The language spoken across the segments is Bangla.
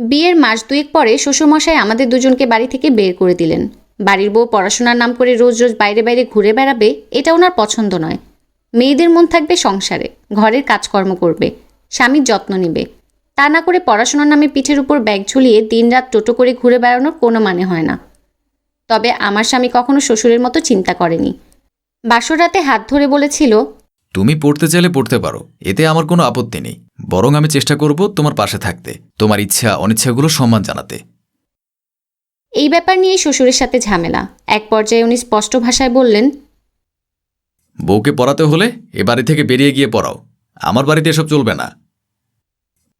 বিয়ের মাস দুয়েক পরে শ্বশুরমশাই আমাদের দুজনকে বাড়ি থেকে বের করে দিলেন। বাড়ির বউ পড়াশোনার নাম করে রোজ রোজ বাইরে বাইরে ঘুরে বেড়াবে, এটা ওনার পছন্দ নয়। মেয়েদের মন থাকবে সংসারে, ঘরের কাজকর্ম করবে, স্বামীর যত্ন নেবে। তা না করে পড়াশোনার নামে পিঠের উপর ব্যাগ ঝুলিয়ে দিনরাত টোটো করে ঘুরে বেড়ানোর কোনো মানে হয় না। তবে আমার স্বামী কখনো শ্বশুরের মতো চিন্তা করেনি। বাসর রাতে হাত ধরে বলেছিল তুমি পড়তে চাইলে পড়তে পারো এতে আমার কোনো আপত্তি নেই। বরং আমি চেষ্টা করব তোমার পাশে থাকতে তোমার ইচ্ছা অনিচ্ছাগুলো সম্মান জানাতে। এই ব্যাপার নিয়ে শ্বশুরের সাথে ঝামেলা। এক পর্যায়ে উনি স্পষ্ট ভাষায় বললেন বউকে পড়াতে হলে এ বাড়ি থেকে বেরিয়ে গিয়ে পড়াও। আমার বাড়িতে এসব চলবে না।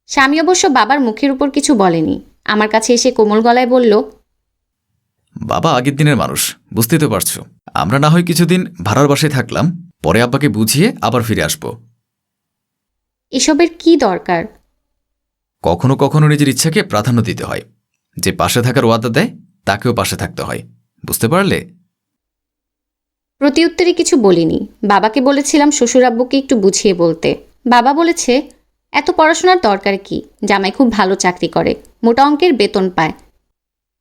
স্বামী অবশ্য বাবার মুখের উপর কিছু বলেনি। আমার কাছে এসে কোমল গলায় বলল বাবা আগের দিনের মানুষ বুঝতেই তো পারছ। আমরা না হয় কিছুদিন ভাড়ার বাসায় থাকলাম পরে আব্বাকে বুঝিয়ে আবার ফিরে আসব। এসবের কি দরকার? কখনো কখনো নিজের ইচ্ছাকে প্রাধান্য দিতে হয়। যে পাশে থাকার ওয়াদা দেয় তাকেও পাশে থাকতে হয়। বুঝতে পারলে? প্রতিউত্তরে কিছু বলিনি। বাবাকে বলেছিলাম শ্বশুর আব্বুকে একটু বুঝিয়ে বলতে। বাবা বলেছে এত পড়াশোনার দরকার কি? জামাই খুব ভালো চাকরি করে মোটা অঙ্কের বেতন পায়।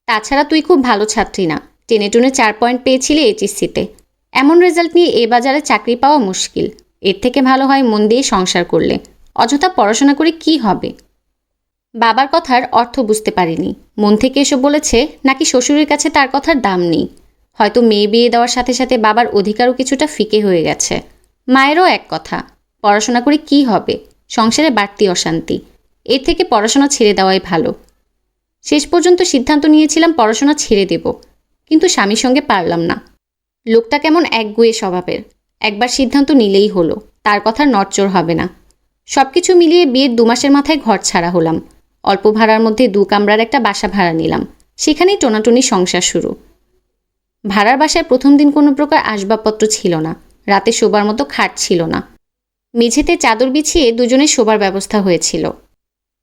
তাছাড়া তুই খুব ভালো ছাত্রী না। টেনে টুনে চার পয়েন্ট পেয়েছিলি এইচএসসিতে। এমন রেজাল্ট নিয়ে এ বাজারে চাকরি পাওয়া মুশকিল। এর থেকে ভালো হয় মন দিয়ে সংসার করলে। অযথা পড়াশোনা করে কি হবে? বাবার কথার অর্থ বুঝতে পারিনি। মন থেকে এসব বলেছে নাকি শ্বশুরের কাছে তার কথার দাম নেই? হয়তো মেয়ে বিয়ে দেওয়ার সাথে সাথে বাবার অধিকারও কিছুটা ফিকে হয়ে গেছে। মায়েরও এক কথা, পড়াশোনা করে কি হবে? সংসারে বাড়তি অশান্তি। এর থেকে পড়াশোনা ছেড়ে দেওয়াই ভালো। শেষ পর্যন্ত সিদ্ধান্ত নিয়েছিলাম পড়াশোনা ছেড়ে দেব। কিন্তু স্বামীর সঙ্গে পারলাম না। লোকটা কেমন একগুয়ে স্বভাবের। একবার সিদ্ধান্ত নিলেই হলো, তার কথা নড়চড় হবে না। সব কিছু মিলিয়ে বিয়ের দু মাসের মাথায় ঘর ছাড়া হলাম। অল্প ভাড়ার মধ্যে দু কামরার একটা বাসা ভাড়া নিলাম। সেখানেই টোনাটুনি সংসার শুরু। ভাড়ার বাসায় প্রথম দিন কোনো প্রকার আসবাবপত্র ছিল না। রাতে শোবার মতো খাট ছিল না। মেঝেতে চাদর বিছিয়ে দুজনে শোবার ব্যবস্থা হয়েছিল।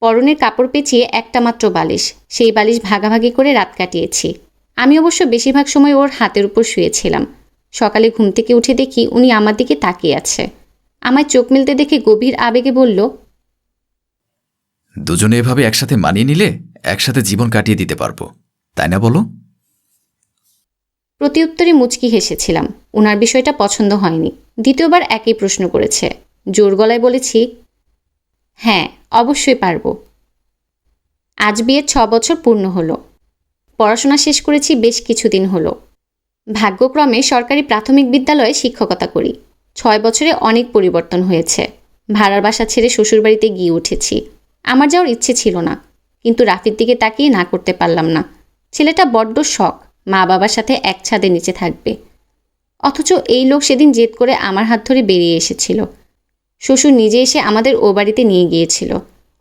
পরনের কাপড় পেঁচিয়ে একটা মাত্র বালিশ। সেই বালিশ ভাগাভাগি করে রাত কাটিয়েছি। আমি অবশ্য বেশিরভাগ সময় ওর হাতের উপর শুয়েছিলাম। সকালে ঘুম থেকে উঠে দেখি উনি আমার দিকে তাকিয়ে আছে। আমায় চোখ মেলতে দেখে গভীর আবেগে বলল দুজনে এভাবে একসাথে মানিয়ে নিলে একসাথে জীবন কাটিয়ে দিতে পারব তাই না বলো? প্রতিউত্তরে মুচকি হেসেছিলাম। ওনার বিষয়টা পছন্দ হয়নি। দ্বিতীয়বার একই প্রশ্ন করেছে। জোর গলায় বলেছি হ্যাঁ অবশ্যই পারব। আজ বিয়ের ছ বছর পূর্ণ হলো। পড়াশোনা শেষ করেছি বেশ কিছুদিন হলো। ভাগ্যক্রমে সরকারি প্রাথমিক বিদ্যালয়ে শিক্ষকতা করি। ছয় বছরে অনেক পরিবর্তন হয়েছে। ভাড়ার বাসা ছেড়ে শ্বশুরবাড়িতে গিয়ে উঠেছি। আমার যাওয়ার ইচ্ছে ছিল না, কিন্তু রাফির দিকে তাকিয়ে না করতে পারলাম না। ছেলেটা বড্ড শখ, মা বাবার সাথে এক ছাদের নিচে থাকবে। অথচ এই লোক সেদিন জেদ করে আমার হাত ধরে বেরিয়ে এসেছিল। শ্বশুর নিজে এসে আমাদের ও বাড়িতে নিয়ে গিয়েছিল।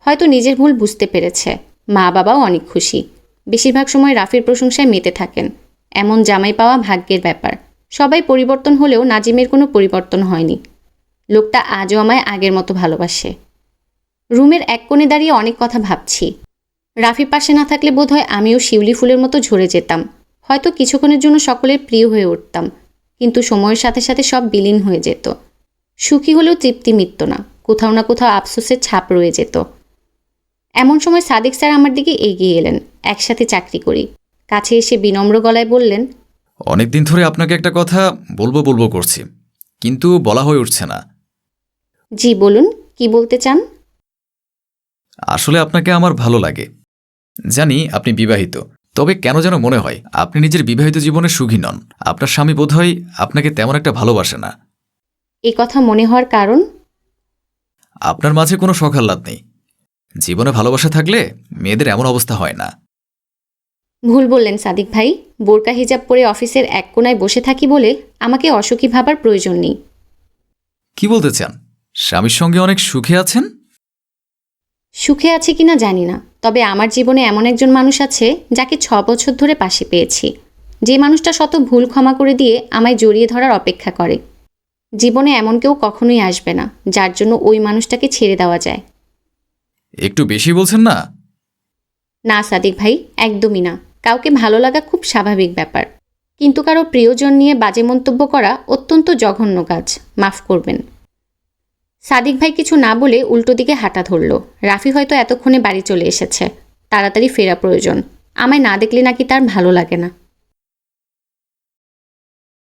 হয়তো নিজের ভুল বুঝতে পেরেছে। মা বাবাও অনেক খুশি। বেশিরভাগ সময় রাফির প্রশংসায় মেতে থাকেন। এমন জামাই পাওয়া ভাগ্যের ব্যাপার। সবাই পরিবর্তন হলেও নাজিমের কোনো পরিবর্তন হয়নি। লোকটা আজও আমায় আগের মতো ভালোবাসে। রুমের এক কোণে দাঁড়িয়ে অনেক কথা ভাবছি। রাফি পাশে না থাকলে বোধহয় আমিও শিউলি ফুলের মতো ঝরে যেতাম। হয়তো কিছুক্ষণের জন্য সকলের প্রিয় হয়ে উঠতাম। কিন্তু সময়ের সাথে সাথে সব বিলীন হয়ে যেত। সুখী হলেও তৃপ্তি মিটত না। কোথাও না কোথাও আফসোসের ছাপ রয়ে যেত। এমন সময় সাদিক স্যার আমার দিকে এগিয়ে এলেন একসাথে চাকরি করি। কাছে এসে বিনম্র গলায় বললেন অনেকদিন ধরে আপনাকে একটা কথা বলব বলব করছি কিন্তু বলা হয়ে উঠছে না। জি বলুন কি বলতে চান? আসলে আপনাকে আমার ভালো লাগে। জানি আপনি বিবাহিত তবে কেন যেন মনে হয় আপনি নিজের বিবাহিত জীবনে সুখী নন। আপনার স্বামী বোধহয় আপনাকে তেমন একটা ভালোবাসে না। এ কথা মনে হওয়ার কারণ? আপনার মাঝে কোনো সকাল্লাদ নেই। জীবনে ভালোবাসা থাকলে মেয়েদের এমন অবস্থা হয় না। ভুল বললেন সাদিক ভাই। বোরকা হিজাব পরে অফিসের এক কোনায় বসে থাকি বলে আমাকে অসুখী ভাবার প্রয়োজন নেই। কি বলতে চান? স্বামীর সঙ্গে অনেক সুখে আছেন? সুখে আছে কিনা জানি না তবে আমার জীবনে এমন একজন মানুষ আছে যাকে ছ বছর ধরে পাশে পেয়েছি। যে মানুষটা শত ভুল ক্ষমা করে দিয়ে আমায় জড়িয়ে ধরার অপেক্ষা করে। জীবনে এমন কেউ কখনোই আসবে না যার জন্য ওই মানুষটাকে ছেড়ে দেওয়া যায়। একটু বেশি বলছেন না? না, সাদিক ভাই, একদমই না। কাউকে ভালো লাগা খুব স্বাভাবিক ব্যাপার। কিন্তু কারও প্রিয়জন নিয়ে বাজে মন্তব্য করা অত্যন্ত জঘন্য কাজ। মাফ করবেন। সাদিক ভাই কিছু না বলে উল্টো দিকে হাঁটা ধরল। রাফি হয়তো এতক্ষণে বাড়ি চলে এসেছে। তাড়াতাড়ি ফেরা প্রয়োজন। আমায় না দেখলে নাকি তার ভালো লাগে না।